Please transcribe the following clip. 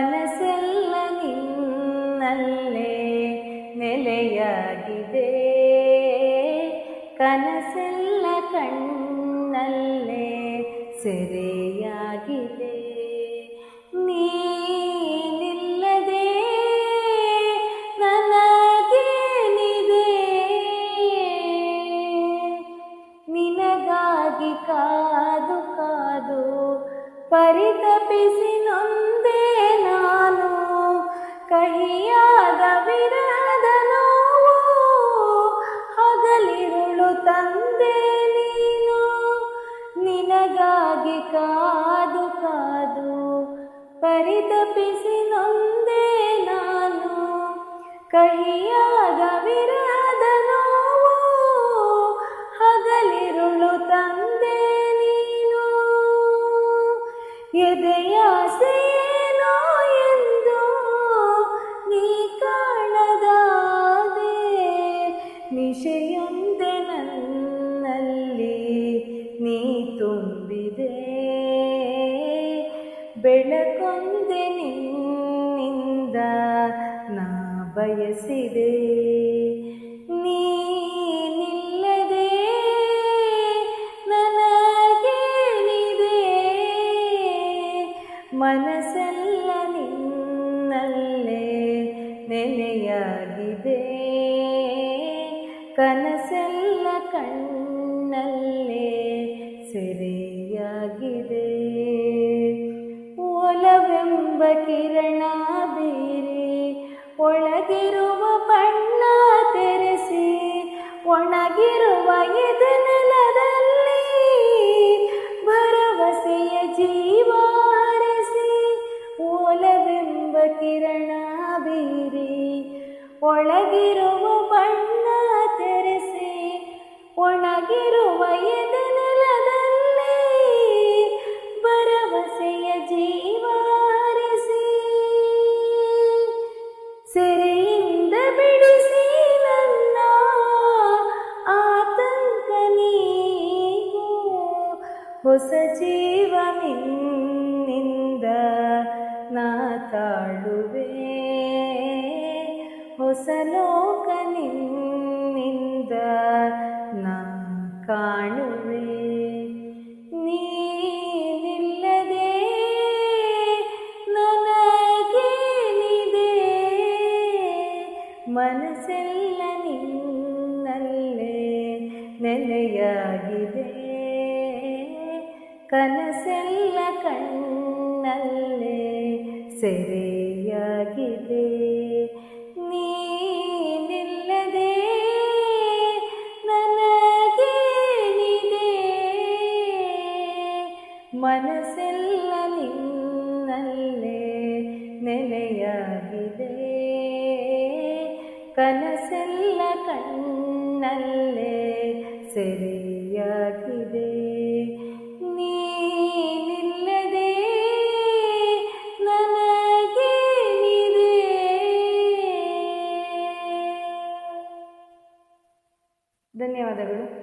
ಮನಸ್ಸೆಲ್ಲ ನಿನ್ನಲ್ಲೇ ನೆಲೆಯಾಗಿದೆ. ಕನಸೆಲ್ಲ ಕಣ್ಣಲ್ಲೇ ಸೆರೆಯಾಗಿದೆ. ನಿನಗಾಗಿ ಕಾದು ಕಾದು ಪರಿತಪಿಸಿ ನೊಂದೆ ನಾನು. ಕಹಿಯಾದ ವಿರಹದ ನೋವು ಹಗಲಿರುಳು ತಂದೆ ನೀನು. ಎದೆಯಾಸೆಯೇನೋ ನೀ ತುಂಬಿದೆ. ಬೆಳಕೊಂದೆ ನಿನ್ನಿಂದ ನಾ ಬಯಸಿದೆ. ನೀನಿಲ್ಲದೆ ನನಗೇನಿದೆ. ಮನಸ್ಸೆಲ್ಲ ನಿನ್ನಲ್ಲೇ ನೆಲೆಯಾಗಿದೆ. ಕನಸೆಲ್ಲ ಕಣ್ಣಲ್ಲೇ ಸೆರೆಯಾಗಿದೆ. ಒಲವೆಂಬ ಕಿರಣ ಬೀರಿ ಒಳಗಿರುವ ಬಣ್ಣ ತೆರೆಸಿ, ಒಣಗಿರುವ ಎದೆ ನೆಲದಲ್ಲಿ ಭರವಸೆಯ ಜೀವ ಹರಿಸಿ, ಒಲವೆಂಬ ಕಿರಣ ಬೀರಿ, ಒಳಗಿರುವ ಹೊಸ ಜೀವ ನಿನ್ನಿಂದ ನಾ ತಾಳುವೆ. ಹೊಸ ಲೋಕ ನಿನ್ನಿಂದ ನಾ ಕಾಣುವೆ. ನೀನಿಲ್ಲದೆ ನನಗೇನಿದೆ? ಮನಸ್ಸೆಲ್ಲ ನಿನ್ನಲ್ಲೇ ನೆಲೆಯಾಗಿದೆ. ಕನಸೆಲ್ಲ ಕಣ್ಣಲ್ಲೇ ಸೆರೆಯಾಗಿದೆ. ನೀನಿಲ್ಲದೆ ನನಗೇನಿದೆ? ಮನಸ್ಸೆಲ್ಲ ನಿನ್ನಲ್ಲೇ ನೆಲೆಯಾಗಿದೆ. ಕನಸೆಲ್ಲ ಕಣ್ಣಲ್ಲೇ ಸೆರೆಯಾಗಿದೆ. ಧನ್ಯವಾದಗಳು.